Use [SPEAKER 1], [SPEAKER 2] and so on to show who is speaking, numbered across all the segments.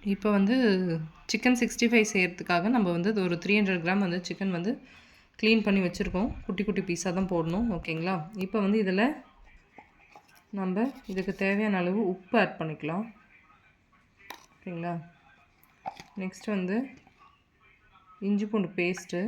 [SPEAKER 1] இப்போ வந்து chicken sixty five செய்கிறதுக்காக நம்ம வந்து இது ஒரு த்ரீ ஹண்ட்ரட் கிராம் வந்து சிக்கன் வந்து க்ளீன் பண்ணி வச்சுருக்கோம். குட்டி குட்டி பீஸாக தான் போடணும். ஓகேங்களா? இப்போ வந்து இதில் நம்ம இதுக்கு தேவையான அளவு உப்பு ஆட் பண்ணிக்கலாம். ஓகேங்களா? நெக்ஸ்ட் வந்து இஞ்சி பூண்டு பேஸ்ட்டு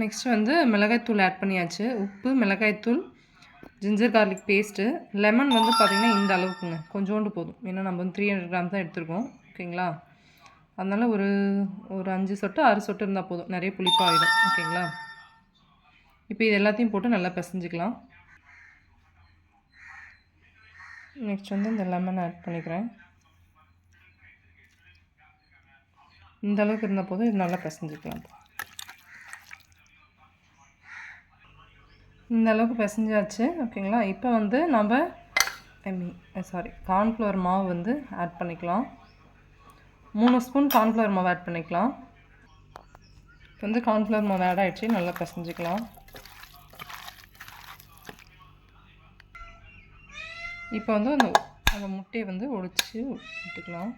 [SPEAKER 1] நெக்ஸ்ட் வந்து மிளகாய்த்தூள் ஆட் பண்ணியாச்சு. உப்பு மிளகாய்த்தூள் ஜிஞ்சர் கார்லிக் பேஸ்ட்டு லெமன் வந்து பார்த்திங்கன்னா இந்த அளவுக்குங்க. கொஞ்சோண்டு போதும். ஏன்னா நம்ம வந்து த்ரீ ஹண்ட்ரட் கிராம் தான் எடுத்துருக்கோம். ஓகேங்களா? அதனால் ஒரு ஒரு அஞ்சு சொட்டு ஆறு சொட்டு இருந்தால் போதும். நிறைய புளிப்பாகிடும் ஓகேங்களா? இப்போ இது எல்லாத்தையும் போட்டு நல்லா பிசைஞ்சிக்கலாம். நெக்ஸ்ட் வந்து இந்த லெமன் ஆட் பண்ணிக்கிறேன். இந்த அளவுக்கு இருந்தால் போதும். இது நல்லா பிசைஞ்சிக்கலாம். இந்த அளவுக்கு பிசைஞ்சாச்சு ஓகேங்களா? இப்போ வந்து நம்ம ஐ மீன் சாரி கார்ன்ஃப்ளவர் மாவு வந்து ஆட் பண்ணிக்கலாம். மூணு ஸ்பூன் கார்ன்ஃப்ளவர் மாவு ஆட் பண்ணிக்கலாம். இப்போ வந்து கார்ன்ஃப்ளவர் மாவு ஆட் ஆகிடுச்சு நல்லா பிசைஞ்சிக்கலாம். இப்போ வந்து அந்த அந்த முட்டையை வந்து ஒடிச்சு விட்டுக்கலாம்.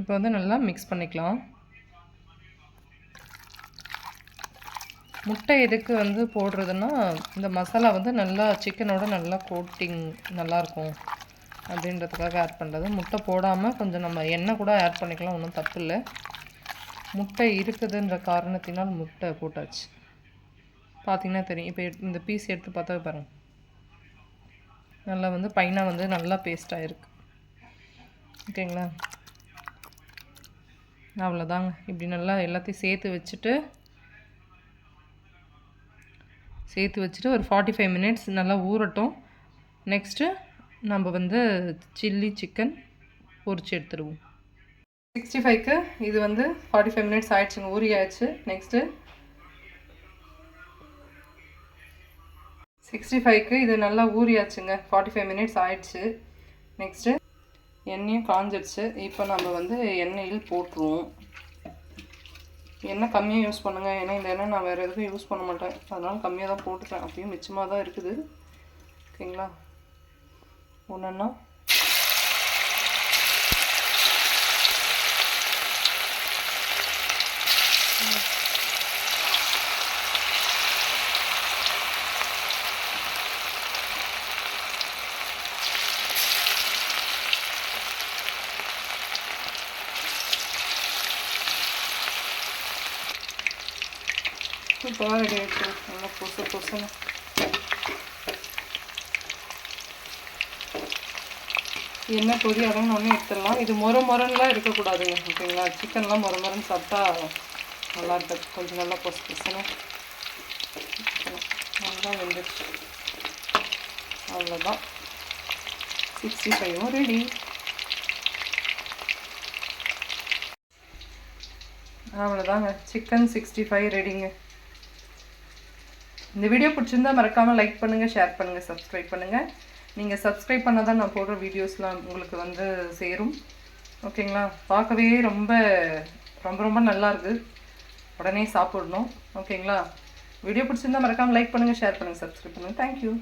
[SPEAKER 1] இப்போ வந்து நல்லா மிக்ஸ் பண்ணிக்கலாம். முட்டை எதுக்கு வந்து போடுறதுன்னா இந்த மசாலா வந்து நல்லா சிக்கனோட நல்லா கோட்டிங் நல்லாயிருக்கும் அப்படின்றதுக்காக ஆட் பண்ணுறது முட்டை போடாமல் கொஞ்சம் நம்ம எண்ணெய் கூட ஆட் பண்ணிக்கலாம் ஒன்றும் தப்பு இல்லை. முட்டை இருக்குதுன்ற காரணத்தினால் முட்டை போட்டாச்சு. பார்த்திங்கன்னா தெரியும். இப்போ இந்த பீஸ் எடுத்து பார்த்தா பாருங்கள் நல்லா வந்து பைனாக வந்து நல்லா பேஸ்ட்டாக இருக்குது ஓகேங்களா? அவ்வளோதாங்க. இப்படி நல்லா எல்லாத்தையும் சேர்த்து வச்சுட்டு சேர்த்து வச்சுட்டு ஒரு ஃபார்ட்டி ஃபைவ் மினிட்ஸ் நல்லா ஊறட்டும். நெக்ஸ்ட்டு நம்ம வந்து சில்லி சிக்கன் பொரிச்சு எடுத்துருவோம். சிக்ஸ்டி ஃபைவ்க்கு இது வந்து ஃபார்ட்டி ஃபைவ் மினிட்ஸ் ஆயிடுச்சுங்க ஊறி ஆயிடுச்சு நெக்ஸ்ட்டு சிக்ஸ்டி ஃபைவ்க்கு இது நல்லா ஊறியாச்சுங்க ஃபார்ட்டி ஃபைவ் மினிட்ஸ் ஆயிடுச்சு. நெக்ஸ்ட்டு எண்ணெயும் காஞ்சிடுச்சு இப்போ நம்ம வந்து எண்ணெயில் போட்டுருவோம். எண்ணெய் கம்மியாக யூஸ் பண்ணுங்கள் ஏன்னா இந்த எண்ணெய் நான் வேறு எதுவும் யூஸ் பண்ண மாட்டேன். அதனால் கம்மியாக தான் போட்டுக்கிறேன் அப்பயும் மிச்சமாக தான் இருக்குது. ஓகேங்களா? ஒன்றுன்னா சூப்பராக ரெடி ஆகிடுச்சு நல்லா பொசு பொசுன்னு என்ன பொரி அடங்கினோடனே எடுத்துடலாம் இது முறை முரன்லாம் இருக்கக்கூடாதுங்க ஓகேங்களா? சிக்கன்லாம் முறை முறைன்னு சாப்பிட்டா நல்லா இருக்காது. கொஞ்சம் நல்லா பொசு பொசுன்னு நல்லா வெந்துடுச்சு அவ்வளோதான் சிக்ஸ்டி ஃபைவும் ரெடி அவ்வளோதாங்க சிக்கன் சிக்ஸ்டி ஃபைவ் ரெடிங்க இந்த வீடியோ பிடிச்சிருந்தா மறக்காமல் லைக் பண்ணுங்கள் ஷேர் பண்ணுங்கள் சப்ஸ்கிரைப் பண்ணுங்கள் நீங்கள் சப்ஸ்கிரைப் பண்ணால் தான் நான் போடுற வீடியோஸ்லாம் உங்களுக்கு வந்து சேரும். ஓகேங்களா பார்க்கவே ரொம்ப ரொம்ப ரொம்ப நல்லாயிருக்கு உடனே சாப்பிடணும். ஓகேங்களா வீடியோ பிடிச்சிருந்தா மறக்காமல் லைக் பண்ணுங்கள் ஷேர் பண்ணுங்கள் சப்ஸ்கிரைப் பண்ணுங்கள் தேங்க்யூ